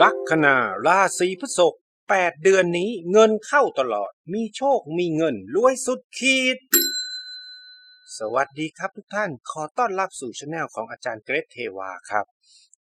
ลัคนาราศีพฤษภแปดเดือนนี้เงินเข้าตลอด มีโชคมีเงินรวยสุดขีด สวัสดีครับทุกท่าน ขอต้อนรับสู่ช anel ของอาจารย์เกรทเทวาครับ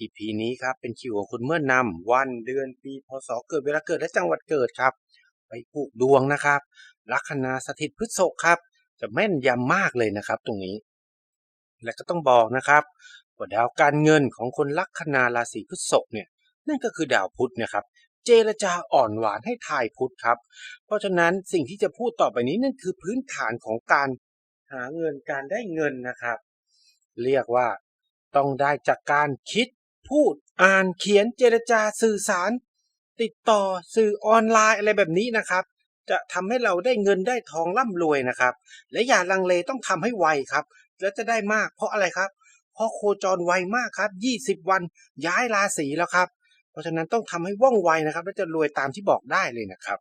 EP นี้ครับเป็นคิวของคุณเมื่อนำวันเดือนปีพศเกิดเวลาเกิดและจังหวัดเกิดครับ ไปผูกดวงนะครับ ลัคนาสถิตพฤษภครับ จะแม่นยำมากเลยนะครับ ตรงนี้ และก็ต้องบอกนะครับว่าดาวการเงินของคนลัคนาราศีพฤษภเนี่ย นั่นก็คือดาวพุธนะครับ เจรจาอ่อนหวานให้ทายพุธครับ เพราะฉะนั้นสิ่งที่จะพูดต่อไปนี้นั่นคือพื้นฐานของการหาเงินการได้เงินนะครับ เรียกว่าต้องได้จากการคิดพูดอ่านเขียนเจรจาสื่อสาร ติดต่อสื่อออนไลน์อะไรแบบนี้นะครับ จะทำให้เราได้เงินได้ทองร่ำรวยนะครับ และอย่าลังเลต้องทำให้ไวครับ แล้วจะได้มากเพราะอะไรครับ เพราะโคจรไวมากครับ 20 วันย้ายราศีแล้วครับ เพราะฉะนั้นต้องทำให้ว่องไวนะครับและจะรวยตามที่บอกได้เลยนะครับ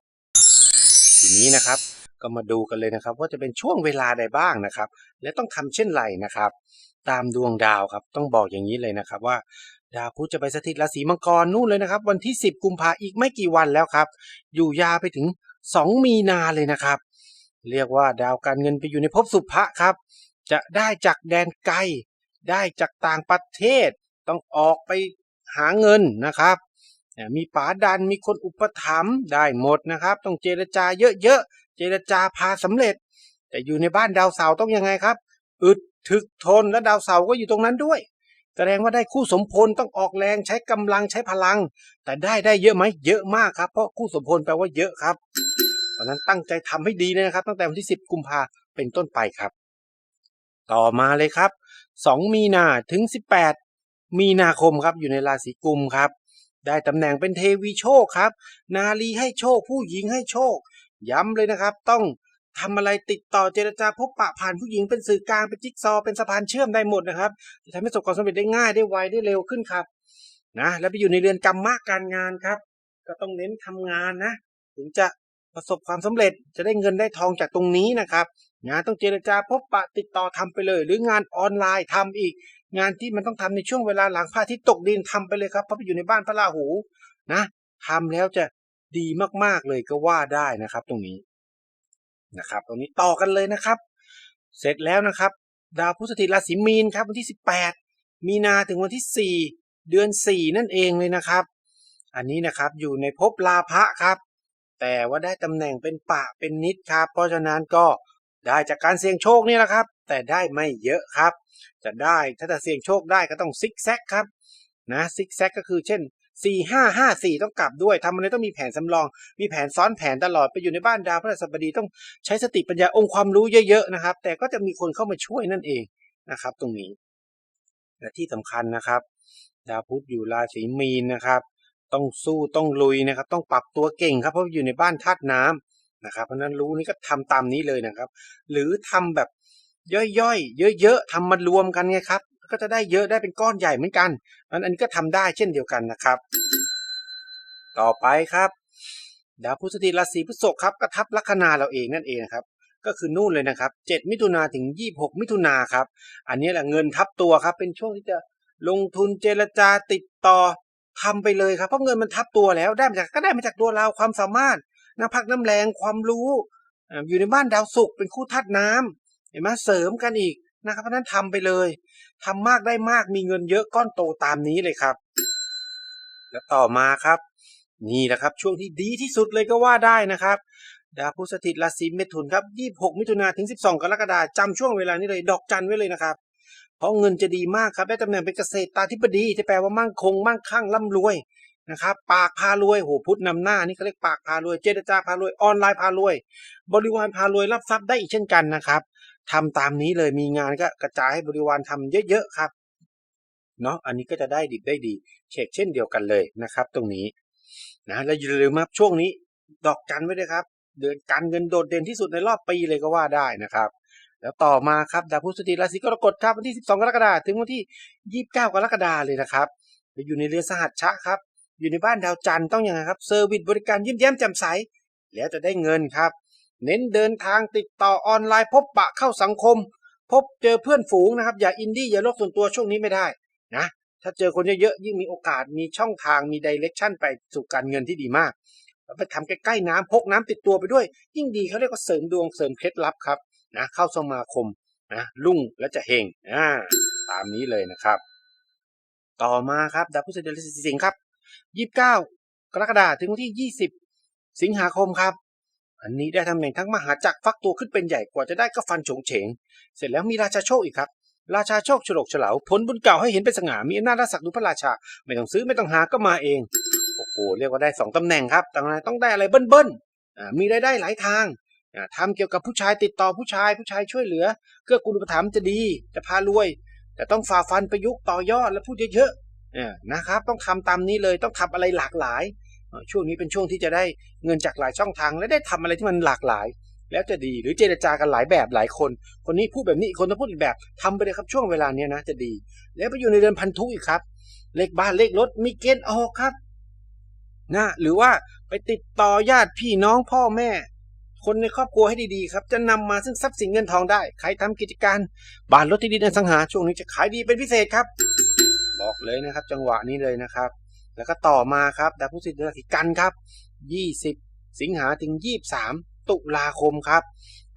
ทีนี้นะครับก็มาดูกันเลยนะครับ ว่าจะเป็นช่วงเวลาใดบ้างนะครับ และต้องทำเช่นไรนะครับ ตามดวงดาวครับต้องบอกอย่างนี้เลยนะครับว่าดาวพุธจะไปสถิตราศีมังกรนู่นเลยนะครับ วันที่ 10 กุมภาอีกไม่กี่วันแล้วครับ อยู่ยาไปถึง 2 มีนาเลยนะครับ เรียกว่าดาวการเงินไปอยู่ในภพสุภะครับ จะได้จากแดนไกล ได้จากต่างประเทศ ต้องออกไป หาเงินนะครับ มีป๋าดันมีคนอุปถัมภ์ได้หมดนะครับ ต้องเจรจาเยอะๆ เจรจาพาสำเร็จ แต่อยู่ในบ้านดาวเสาต้องยังไงครับ อึดถึกทนและดาวเสาก็อยู่ตรงนั้นด้วย แสดงว่าได้คู่สมพลต้องออกแรงใช้กำลังใช้พลัง แต่ได้ได้เยอะไหมเยอะมากครับ เพราะคู่สมพลแปลว่าเยอะครับเพราะนั้นตั้งใจทำให้ดีเลยนะครับ ตั้งแต่วันที่ 10 กุมภาเป็นต้นไปครับ ต่อมาเลยครับ 2 มีนาถึง 18 มีนาคมครับอยู่ในราศีกุมครับ ได้ตำแหน่งเป็นเทวีโชคครับ นาลีให้โชค ผู้หญิงให้โชค ย้ำเลยนะครับ ต้องทำอะไรติดต่อเจรจาพบปะผ่านผู้หญิงเป็นสื่อกลางเป็นจิ๊กซอเป็นสะพานเชื่อมได้หมดนะครับจะทำให้ประสบความสำเร็จได้ง่ายได้ไวได้เร็วขึ้นครับนะแล้วไปอยู่ในเรือนกรรมมากการงานครับ ก็ต้องเน้นทำงานนะ ถึงจะประสบความสำเร็จจะได้เงินได้ทองจากตรงนี้นะครับงานต้องเจรจาพบปะติดต่อทำไปเลย หรืองานออนไลน์ทำอีก งานที่มันต้องทำในช่วงเวลาหลังพระอาทิตย์ตกดินทำไปเลยครับเพราะไปอยู่ในบ้านพระราหูนะทำแล้วจะดีมากๆเลยก็ว่าได้นะครับตรงนี้นะครับตรงนี้ต่อกันเลยนะครับ เสร็จแล้วนะครับ ดาวพุธสถิตราศีมีนครับวันที่ 18 มีนาถึงวันที่ 4 เดือน 4 นั่นเองเลยนะครับ อันนี้นะครับอยู่ในภพลาภะครับ แต่ว่าได้ตำแหน่งเป็นปะเป็นนิดครับ เพราะฉะนั้นก็ได้จากการเสี่ยงโชคนี่แหละครับ แต่ได้ไม่เยอะครับ จะได้ถ้าจะเสี่ยงโชคได้ก็ต้องซิกแซกครับนะซิกแซกก็คือเช่น 4 5 5 4 ต้องกลับด้วยทำอะไรต้องมีแผนสำรอง มีแผนซ้อนแผนตลอดไปอยู่ในบ้านดาวพฤหัสบดีต้องใช้สติปัญญาองค์ความรู้เยอะๆนะครับ แต่ก็จะมีคนเข้ามาช่วยนั่นเองนะครับ ตรงนี้และที่สำคัญนะครับ ดาวพุธอยู่ราศีมีนนะครับต้องสู้ต้องลุยนะครับ ต้องปรับตัวเก่งครับเพราะอยู่ในบ้านธาตุน้ำนะครับ เพราะนั้นรู้นี่ก็ทำตามนี้เลยนะครับ หรือทำแบบ ย่อยๆ เยอะๆทำมารวมกันไงครับ ก็จะได้เยอะได้เป็นก้อนใหญ่เหมือนกันอันอันนี้ก็ทำได้เช่นเดียวกันนะครับ ต่อไปครับ ดาวพุธสถิตราศีพฤษภครับก็ทับลัคนาเราเองนั่นเองนะครับก็คือนู่นเลยนะครับ 7 มิถุนาถึง 26 มิถุนาครับ อันนี้แหละเงินทับตัวครับ เป็นช่วงที่จะลงทุนเจรจาติดต่อทำไปเลยครับ เพราะเงินมันทับตัวแล้ว ได้มาจากก็ได้มาจากตัวเราความสามารถน้ำพักน้ำแรงความรู้อ่าอยู่ในบ้านดาวศุกร์เป็นคู่ธาตุน้ำ เห็นไหมเสริมกันอีกนะครับเพราะนั้นทำไปเลยทำมากได้มากมีเงินเยอะก้อนโตตามนี้เลยครับ แล้วต่อมาครับ นี่แหละครับช่วงที่ดีที่สุดเลยก็ว่าได้นะครับดาวพุธสถิตราศีเมถุนครับ 26 มิถุนาถึง 12 กรกฎาคมจำช่วงเวลานี้เลย ดอกจันไว้เลยนะครับ เพราะเงินจะดีมากครับ ได้ตำแหน่งเป็นเกษตรตาธิบดีที่แปลว่ามั่งคง มั่งคั่งร่ำรวยนะครับ ปากพารวย โหพุธนำหน้า นี่เขาเรียกปากพารวย เจรจาพารวย ออนไลน์พารวย บริวารพารวย รับทรัพย์ได้อีกเช่นกันนะครับ ทำตามนี้เลยมีงานก็กระจายให้บริวารทำเยอะๆครับเนาะอันนี้ก็จะได้ดิบได้ดีเช็คเช่นเดียวกันเลยนะครับ ตรงนี้นะแล้วอย่าลืมครับช่วงนี้ดอกจันไว้ด้วยครับ เดือนการเงินโดดเด่นที่สุดในรอบปีเลยก็ว่าได้นะครับ แล้วต่อมาครับดาวพุธสถิตราศีกรกฎครับวันที่ 12 กรกฎาคมถึงวันที่ 29 กรกฎาคมเลยนะครับอยู่ในเรือสหัสชะครับ อยู่ในบ้านดาวจันทร์ต้องอยังไงครับเซอร์วิสบริการยิ้มแย้มแจ่มใสแล้วจะได้เงินครับ เน้นเดินทางติดต่อออนไลน์พบปะเข้าสังคม พบเจอเพื่อนฝูงนะครับ อย่าอินดี้อย่าโลกส่วนตัวช่วงนี้ไม่ได้นะถ้าเจอคนเยอะๆยิ่งมีโอกาสมีช่องทางมีดิเรกชันไปสู่การเงินที่ดีมากแล้วไปทำใกล้ๆน้ำพกน้ำติดตัวไปด้วย ยิ่งดีเขาเรียกว่าเสริมดวงเสริมเคล็ดลับครับนะเข้าสมาคมนะรุ่งและจะเฮงอ่าตามนี้เลยนะครับ ต่อมาครับดาวพฤหัสเดือนสิงห์ครับยี่สิบเก้ากรกฎาคมถึงวันที่ยี่สิบสิงหาคมครับ อันนี้ได้ตำแหน่งทั้งมหาจักรฟักตัวขึ้นเป็นใหญ่กว่าจะได้ก็ฟันโฉงเฉง เสร็จแล้วมีราชาโชคอีกครับ ราชาโชคฉลกฉลาผลบุญเก่าให้เห็นเป็นสง่ามีอำนาจรักษาดูพระราชา ไม่ต้องซื้อไม่ต้องหาก็มาเอง โอ้โหเรียกว่าได้สองตำแหน่งครับต่างต้องได้อะไรเบิ้ลๆอ่ามีรายได้หลายทางอ่าทำเกี่ยวกับผู้ชายติดต่อผู้ชายผู้ชายช่วยเหลือเกื้อกูลอุปถัมภ์จะดีจะพารวย แต่ต้องฝ่าฟันประยุกต์ต่อยอดและพูดเยอะๆอ่านะครับต้องทำตามนี้เลยต้องทำอะไรหลากหลาย ช่วงนี้เป็นช่วงที่จะได้เงินจากหลายช่องทาง และได้ทำอะไรที่มันหลากหลาย แล้วจะดีหรือเจรจากันหลายแบบหลายคน คนนี้พูดแบบนี้คนต้องพูดอีกแบบทำไปเลยครับช่วงเวลาเนี้ยนะจะดี แล้วไปอยู่ในเดือนพันธุอีกครับ เลขบ้านเลขรถมีเกณฑ์ออกครับนะหรือว่าไปติดต่อญาติพี่น้องพ่อแม่ คนในครอบครัวให้ดีๆครับ จะนำมาซึ่งทรัพย์สินเงินทองได้ใครทำกิจการบ้านรถที่ดินอสังหาช่วงนี้จะขายดีเป็นพิเศษครับ บอกเลยนะครับ จังหวะนี้เลยนะครับ แล้วก็ต่อมาครับดาวพุธสิทธิ์ราศีกันครับ 20 สิงหาถึง 23 ตุลาคมครับ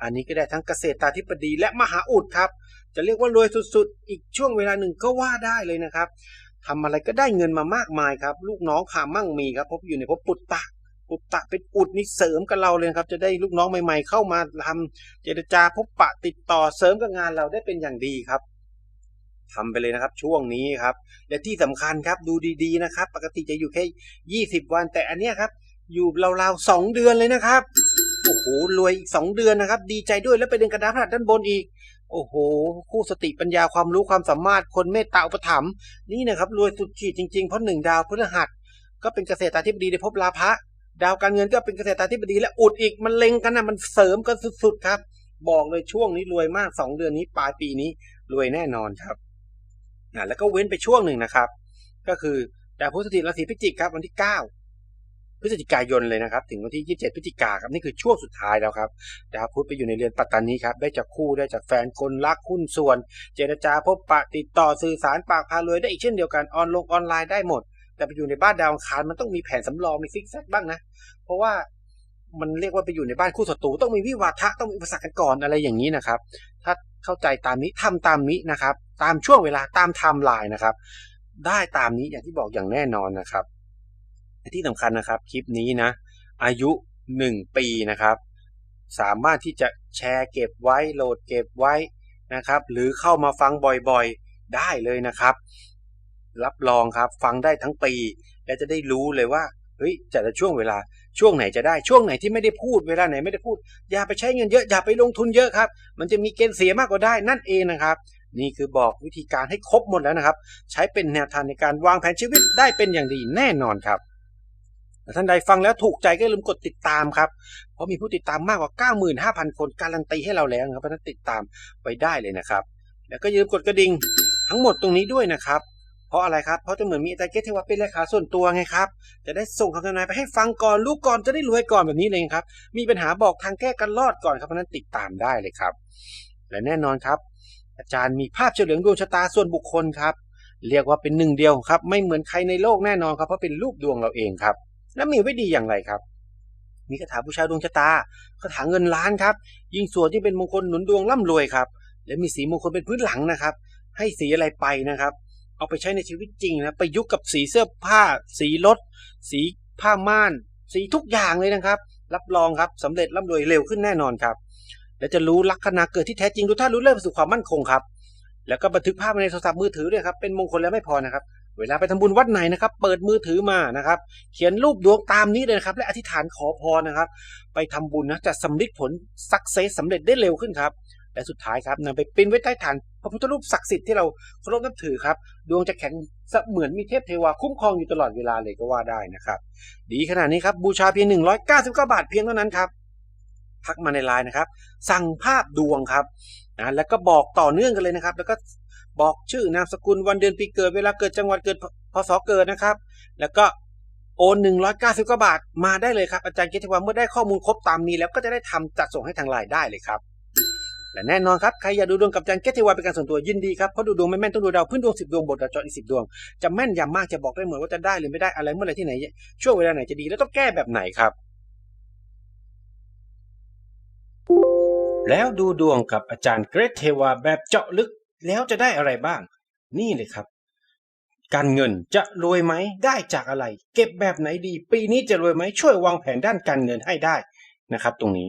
อันนี้ก็ได้ทั้งเกษตรตาธิบดีและมหาอุดครับ จะเรียกว่ารวยสุดๆ อีกช่วงเวลาหนึ่งก็ว่าได้เลยนะครับทำอะไรก็ได้เงินมามากมายครับ ลูกน้องพามั่งมีครับเพราะอยู่ในภพปุตตะปุตตะเป็นอุดนี่เสริมกับเราเลยครับ จะได้ลูกน้องใหม่ๆ เข้ามาทำเจรจาพบปะติดต่อเสริมกับงานเราได้เป็นอย่างดีครับ ทำไปเลยนะครับช่วงนี้ครับ และที่สำคัญครับดูดีๆนะครับ ปกติจะอยู่แค่ 20 วัน แต่อันเนี้ยครับ อยู่ราวๆสองเดือนเลยนะครับโอ้โหรวยอีกสองเดือนนะครับ ดีใจด้วยแล้วไปเดินกระดาษพระหัตถ์ด้านบนอีก โอ้โห คู่สติปัญญาความรู้ความสามารถคนเมตตาอุปถัมภ์นี่นะครับรวยสุดขีดจริงๆเพราะหนึ่งดาวพฤหัสก็เป็นเกษตราธิบดีในภพลาภะดาวการเงินก็เป็นเกษตราธิบดีและอุดอีกมันเล็งกันนะมันเสริมกันสุดๆครับ บอกเลยช่วงนี้รวยมากสองเดือนนี้ปลายปีนี้รวยแน่นอนครับ อ่าแล้วก็เว้นไปช่วงหนึ่งนะครับ ก็คือดาวพุธสถิตราศีพิจิกครับวันที่ 9 พฤศจิกายนเลยนะครับ ถึงวันที่ 27 พฤศจิกาครับนี่คือช่วงสุดท้ายแล้วครับดาวพุธไปอยู่ในเรือนปัตตานีครับได้จากคู่ได้จากแฟนคนรักหุ้นส่วน เจรจาพบปะติดต่อสื่อสารปากพารวยได้อีกเช่นเดียวกันออนลงออนไลน์ได้หมด แต่ไปอยู่ในบ้านดาวอังคารมันต้องมีแผนสำรองมีซิกแซกบ้างนะ เพราะว่ามันเรียกว่าไปอยู่ในบ้านคู่ศัตรูต้องมีวิวาทะต้องมีอุปสรรคกันก่อนอะไรอย่างนี้นะครับ เข้าใจตามนี้ทำตามนี้นะครับ ตามช่วงเวลาตามไทม์ไลน์นะครับ ได้ตามนี้อย่างที่บอกอย่างแน่นอนนะครับที่สำคัญนะครับคลิปนี้นะ อายุ 1 ปีนะครับ สามารถที่จะแชร์เก็บไว้โหลดเก็บไว้นะครับ หรือเข้ามาฟังบ่อยๆได้เลยนะครับ รับรองครับฟังได้ทั้งปี และจะได้รู้เลยว่าเฮ้ยแต่ละช่วงเวลา ช่วงไหนจะได้ช่วงไหนที่ไม่ได้พูดเวลาไหนไม่ได้พูด อย่าไปใช้เงินเยอะอย่าไปลงทุนเยอะครับ มันจะมีเกณฑ์เสียมากกว่าได้นั่นเองนะครับ นี่คือบอกวิธีการให้ครบหมดแล้วนะครับ ใช้เป็นแนวทางในการวางแผนชีวิตได้เป็นอย่างดีแน่นอนครับท่านใดฟังแล้วถูกใจก็อย่าลืมกดติดตามครับ เพราะมีผู้ติดตามมากกว่า 95,000 คนการันตีให้เราแล้วครับเพราะนั้นติดตามไว้ได้เลยนะครับ แล้วก็อย่าลืมกดกระดิ่งทั้งหมดตรงนี้ด้วยนะครับ ราะอะไรครับ เพราะจะเหมือนมีอาจารย์เกตเทวะเป็นเลขาส่วนตัวไงครับ จะได้ส่งคำทำนายไปให้ฟังก่อนรู้ก่อนจะได้รวยก่อนแบบนี้เลยครับ มีปัญหาบอกทางแก้กันรอดก่อนครับเพราะนั้นติดตามได้เลยครับ และแน่นอนครับ อาจารย์มีภาพเฉลียงดวงชะตาส่วนบุคคลครับ เรียกว่าเป็นหนึ่งเดียวครับ ไม่เหมือนใครในโลกแน่นอนครับ เพราะเป็นรูปดวงเราเองครับ และมีไว้ดีอย่างไรครับมีคาถาบูชาดวงชะตาคาถาเงินล้านครับ ยิ่งสวดยิ่เป็นมงคลหนุนดวงร่ำรวยครับ และมีสีมงคลเป็นพื้นหลังนะครับ ให้สีอะไรไปนะครับ เอาไปใช้ในชีวิตจริงนะประยุกต์กับสีเสื้อผ้า สีรถ สีผ้าม่าน สีทุกอย่างเลยนะครับ รับรองครับสำเร็จร่ำรวยเร็วขึ้นแน่นอนครับ และจะรู้ลัคนาเกิดที่แท้จริงรู้ท่ารู้เริ่มสู่ความมั่นคงครับ แล้วก็บันทึกภาพในโทรศัพท์มือถือด้วยครับเป็นมงคลแล้วไม่พอนะครับ เวลาไปทำบุญวัดไหนนะครับ เปิดมือถือมานะครับ เขียนรูปดวงตามนี้เลยนะครับ และอธิษฐานขอพรนะครับ ไปทำบุญนะจะสำลิดผลสักเซสสำเร็จได้เร็วขึ้นครับและสุดท้ายครับนำไปปิ้นไว้ใต้ฐาน พระพุทธรูปศักดิ์สิทธิ์ที่เราเคารพนับถือครับ ดวงจะแข็งเสมือนมีเทพเทวาคุ้มครองอยู่ตลอดเวลาเลยก็ว่าได้นะครับ ดีขนาดนี้ครับบูชาเพียง 199 บาทเพียงเท่านั้นครับทักมาในไลน์นะครับ สั่งภาพดวงครับนะแล้วก็บอกต่อเนื่องกันเลยนะครับ แล้วก็บอกชื่อนามสกุลวันเดือนปีเกิดเวลาเกิดจังหวัดเกิดพศเกิดนะครับ แล้วก็โอนหนึ่งร้อยเก้าสิบกว่าบาทมาได้เลยครับอาจารย์เกติว่าเมื่อได้ข้อมูลครบตามนี้แล้วก็จะได้ทำจัดส่งให้ทางไลน์ได้เลยครับ และแน่นอนครับ ใครอยากดูดวงกับอาจารย์เกตเทวาเป็นการส่วนตัวยินดีครับ เพราะดูดวงไม่แม่นต้องดูดาวพื้นดวงสิบดวงบทดาวจออีกสิบดวง จะแม่นยำมากจะบอกได้เหมดว่าจะได้หรือไม่ได้อะไรเมื่อไรที่ไหน ช่วงเวลาไหนจะดีแล้วต้องแก้แบบไหนครับ แล้วดูดวงกับอาจารย์เกรทเทวาแบบเจาะลึกแล้วจะได้อะไรบ้าง นี่เลยครับ การเงินจะรวยไหมได้จากอะไร เก็บแบบไหนดี ปีนี้จะรวยไหมช่วยวางแผนด้านการเงินให้ได้นะครับ ตรงนี้